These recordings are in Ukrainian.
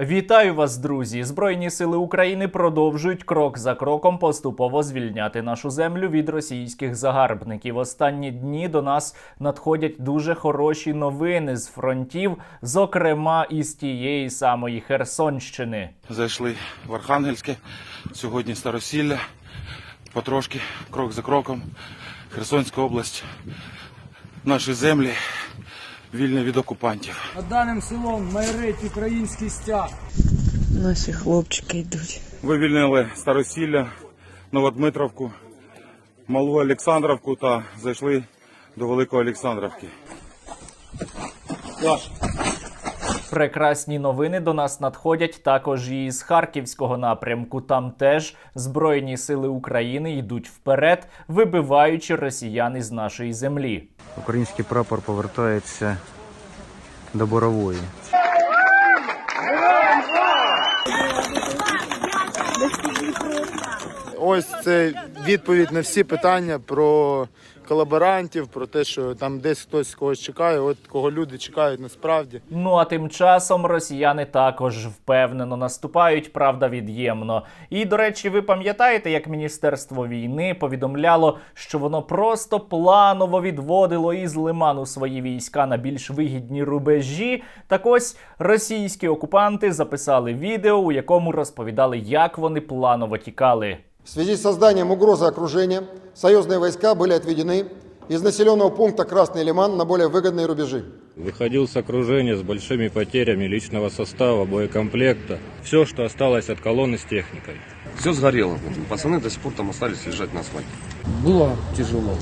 Вітаю вас, друзі! Збройні сили України продовжують крок за кроком поступово звільняти нашу землю від російських загарбників. Останні дні до нас надходять дуже хороші новини з фронтів, зокрема із тієї самої Херсонщини. Зайшли в Архангельське, сьогодні Старосілля, потрошки, крок за кроком, Херсонська область, наші землі вільні від окупантів. Над даним селом майорить український стяг. Наші хлопчики йдуть. Вивільнили Старосілля, Новодмитровку, Малу Олександровку та зайшли до Великої Олександровки. Прекрасні новини до нас надходять також і з харківського напрямку. Там теж збройні сили України йдуть вперед, вибиваючи росіян із нашої землі. Український прапор повертається до борової. Ось це відповідь на всі питання про колаборантів, про те, що там десь хтось когось чекає, от кого люди чекають насправді. Ну а тим часом росіяни також впевнено наступають, правда, від'ємно. І до речі, ви пам'ятаєте, як міністерство війни повідомляло, що воно просто планово відводило із лиману свої війська на більш вигідні рубежі. Так ось російські окупанти записали відео, у якому розповідали, як вони планово тікали. В связи с созданием угрозы окружения союзные войска были отведены из населенного пункта Красный Лиман на более выгодные рубежи. Выходил с окружения с большими потерями личного состава, боекомплекта. Все, что осталось от колонны с техникой. Все сгорело. Пацаны до сих пор там остались лежать на асфальте. Було тяжело.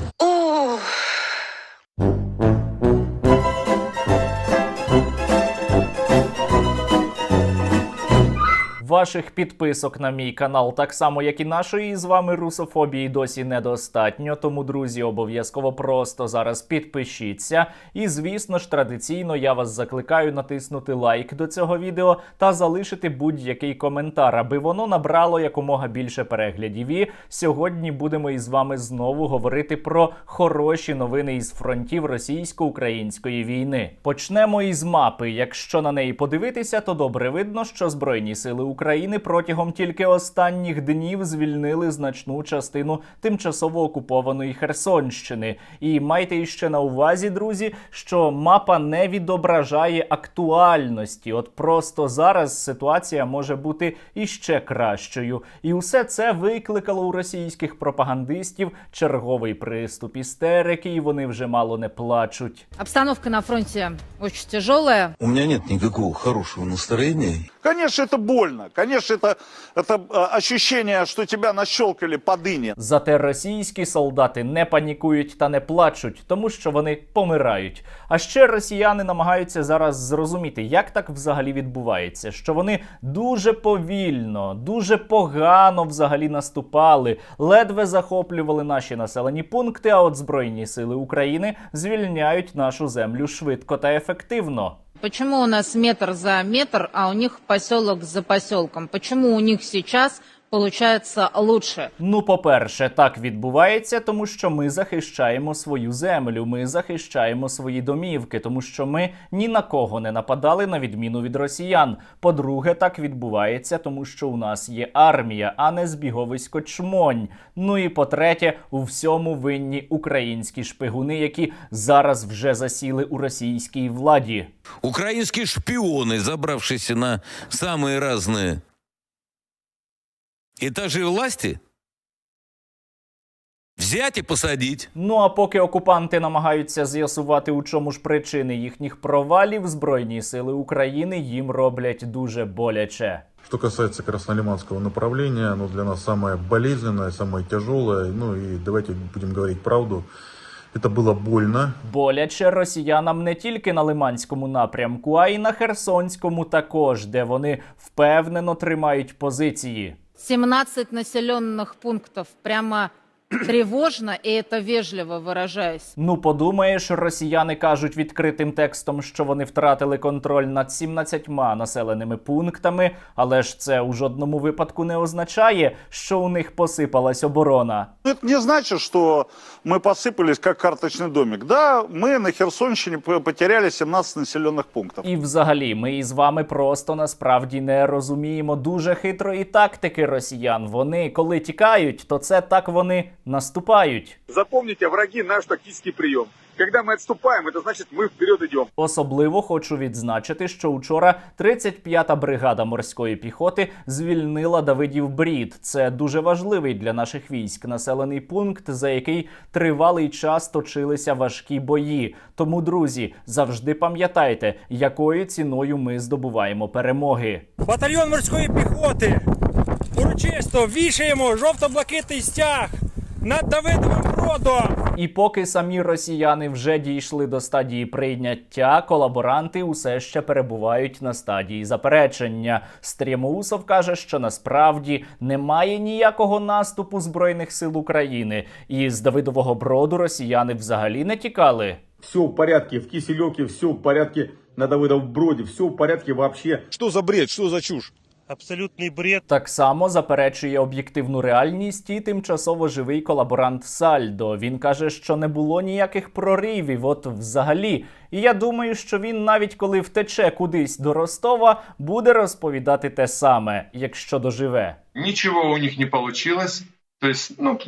Ваших підписок на мій канал, так само як і нашої з вами русофобії, досі недостатньо. Тому, друзі, обов'язково просто зараз підпишіться. І, звісно ж, традиційно я вас закликаю натиснути лайк до цього відео та залишити будь-який коментар, аби воно набрало якомога більше переглядів. І сьогодні будемо із вами знову говорити про хороші новини із фронтів російсько-української війни. Почнемо із мапи. Якщо на неї подивитися, то добре видно, що збройні сили України протягом тільки останніх днів звільнили значну частину тимчасово окупованої Херсонщини. І майте іще на увазі, друзі, що мапа не відображає актуальності. От просто зараз ситуація може бути іще кращою. І усе це викликало у російських пропагандистів черговий приступ істерики, і вони вже мало не плачуть. Обстановка на фронте очень тяжелая. У меня нет никакого хорошего настроения. Конечно, это больно. Конечно, это, это э, ощущение, что тебя нащелкали по дыне. Зате російські солдати не панікують та не плачуть, тому що вони помирають. А ще росіяни намагаються зараз зрозуміти, як так взагалі відбувається, що вони дуже повільно, дуже погано взагалі наступали, ледве захоплювали наші населені пункти. А от збройні сили України звільняють нашу землю швидко та ефективно. Почему у нас метр за метр, а у них поселок за поселком? Почему у них сейчас получается лучше? Ну, по-перше, так відбувається, тому що ми захищаємо свою землю, ми захищаємо свої домівки, тому що ми ні на кого не нападали, на відміну від росіян. По-друге, так відбувається, тому що у нас є армія, а не збіговисько чмонь. Ну і по-третє, у всьому винні українські шпигуни, які зараз вже засіли у російській владі. Украинские шпионы, забравшиеся на самые разные этажи власти, взять и посадить. Ну а поки окупанти намагаються з'ясувати, у чому ж причини їхніх провалів, збройні сили України їм роблять дуже боляче. Что касается Краснолиманского направления, оно для нас самое болезненное, самое тяжелое. Ну и давайте будем говорить правду. Это было больно. Боляче росіянам не тільки на Лиманському напрямку, а й на Херсонському також, де вони впевнено тримають позиції. 17 населенных пунктов прямо тревожно, и это вежливо выражаясь. Ну, подумаєш, росіяни кажуть відкритим текстом, що вони втратили контроль над 17 населеними пунктами, але ж це у жодному випадку не означає, що у них посипалась оборона. Ну, Это не значит, что мы посыпались как карточный домик. Да, мы на Херсонщине п- потеряли 17 населенных пунктов. І взагалі, ми із вами просто насправді не розуміємо дуже хитрої тактики росіян. Вони коли тікають, то це так вони наступають. Запомните, враги наш тактический прием. Когда мы отступаем, это значит мы вперед идем. Особливо хочу відзначити, що учора 35-та бригада морської піхоти звільнила Давидів Брід. Це дуже важливий для наших військ населений пункт, за який тривалий час точилися важкі бої. Тому, друзі, завжди пам'ятайте, якою ціною ми здобуваємо перемоги. Батальйон морської піхоти. Урочисто вішаємо жовто-блакитний стяг над Давидовим Бродом. І поки самі росіяни вже дійшли до стадії прийняття, колаборанти усе ще перебувають на стадії заперечення. Стрімоусов каже, що насправді немає ніякого наступу збройних сил України, і з Давидового броду росіяни взагалі не тікали. Все в порядке, в Киселевке все в порядке, на Давыдов броде, все в порядке вообще. Что за бред, что за чушь? Абсолютний бред. Так само заперечує об'єктивну реальність і тимчасово живий колаборант Сальдо. Він каже, що не було ніяких проривів, от взагалі. І я думаю, що він навіть коли втече кудись до Ростова, буде розповідати те саме, якщо доживе. Ничего у них не получилось. То есть, ну,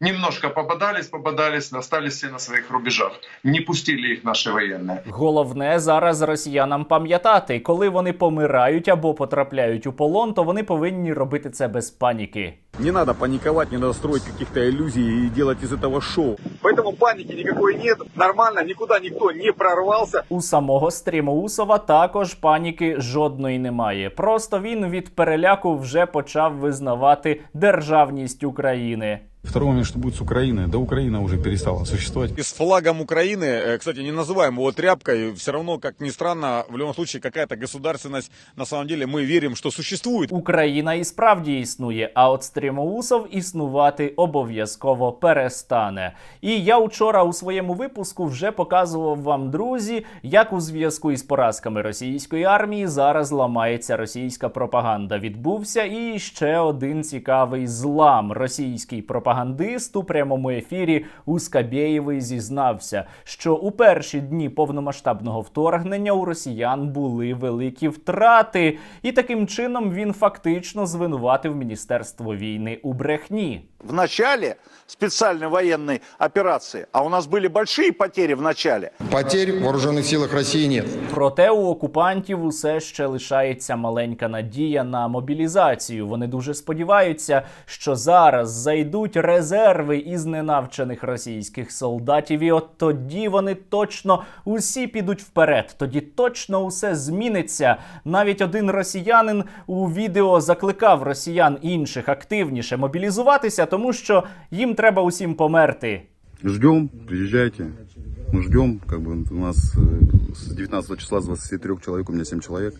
немножко попадались, попадались, остались все на своих рубежах. Не пустили их наши военные. Головне зараз росіянам пам'ятати, коли вони помирають або потрапляють у полон, то вони повинні робити це без паніки. Не надо паниковать, не надо строить каких-то иллюзий и делать из этого шоу. Поэтому паники никакой нет. Нормально, никуда никто не прорвался. У самого Стрімоусова також паніки жодної немає. Просто він від переляку вже почав визнавати державність України. Второй момент, что будет с Украиной. Да Украина уже перестала существовать. И с флагом Украины, э, кстати, не называем его тряпкой, все равно, как ни странно, в любом случае какая-то государственность, на самом деле мы верим, что существует. Україна і справді існує, а от Стрімоусов існувати обов'язково перестане. І я вчора у своєму випуску вже показував вам, друзі, як у зв'язку із поразками російської армії зараз ламається російська пропаганда. Відбувся і ще один цікавий злам. Російський пропагандист у прямому ефірі Ускабєєвий зізнався, що у перші дні повномасштабного вторгнення у росіян були великі втрати, і таким чином він фактично звинуватив міністерство війни у брехні. В начале специальной военной операции, а у нас были большие потери в начале, Потерь в вооруженных силах России нет. Проте у окупантів усе ще лишається маленька надія на мобілізацію. Вони дуже сподіваються, що зараз зайдуть резерви із ненавчених російських солдатів, і от тоді вони точно усі підуть вперед. Тоді точно усе зміниться. Навіть один росіянин у відео закликав росіян інших активніше мобілізуватися, тому що їм треба усім померти. Ждем, приезжайте. Мы ждем, как бы у нас э, с 19 числа, с 23 человек, у меня 7 человек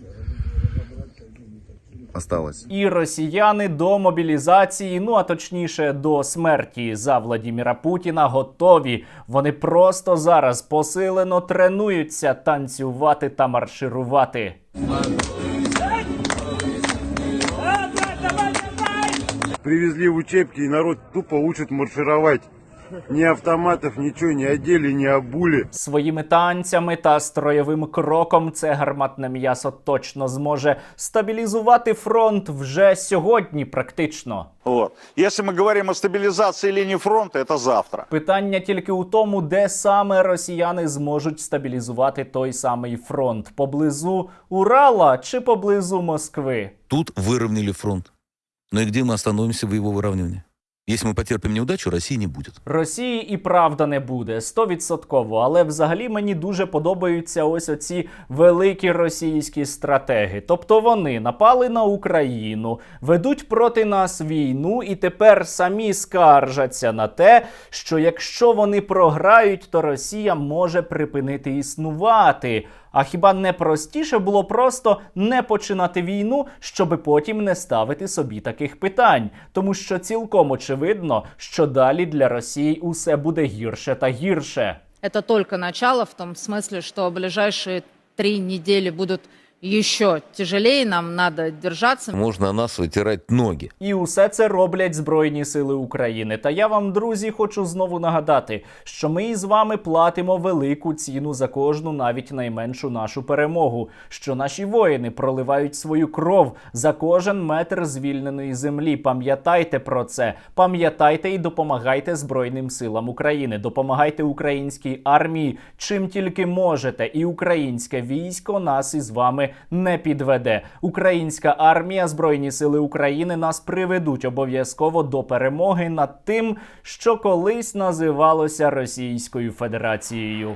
осталось. І росіяни до мобілізації, ну а точніше до смерті за Владіміра Путіна, готові. Вони просто зараз посилено тренуються танцювати та марширувати. Привезли учебки, и народ тупо учит маршировать. Ни автоматов, ничего не одели, не обули. Своїми танцями та строєвим кроком це гарматне м'ясо точно зможе стабілізувати фронт вже сьогодні, практично. вот. Если мы говорим о стабилизации линии фронта, это завтра. Питання тільки у тому, де саме росіяни зможуть стабілізувати той самий фронт поблизу Урала чи поблизу Москви. Тут выровняли фронт. Но и где мы остановимся в его выравнивании? Если мы потерпим неудачу, России не будет. Росії і правда не буде стовідсотково, але взагалі мені дуже подобаються ось оці великі російські стратеги. Тобто вони напали на Україну, ведуть проти нас війну і тепер самі скаржаться на те, що якщо вони програють, то Росія може припинити існувати. А хіба не простіше було просто не починати війну, щоби потім не ставити собі таких питань? Тому що цілком очевидно, що далі для Росії усе буде гірше та гірше. Это только начало в том смысле, что ближайшие три недели будут еще тяжелее, нам надо держаться. Можно нас вытирать ноги. І усе це роблять Збройні Сили України. Та я вам, друзі, хочу знову нагадати, що ми із вами платимо велику ціну за кожну, навіть найменшу нашу перемогу. Що наші воїни проливають свою кров за кожен метр звільненої землі. Пам'ятайте про це. Пам'ятайте і допомагайте Збройним силам України. Допомагайте українській армії, чим тільки можете. І українське військо нас із вами не підведе. Українська армія, Збройні сили України нас приведуть обов'язково до перемоги над тим, що колись називалося Російською Федерацією.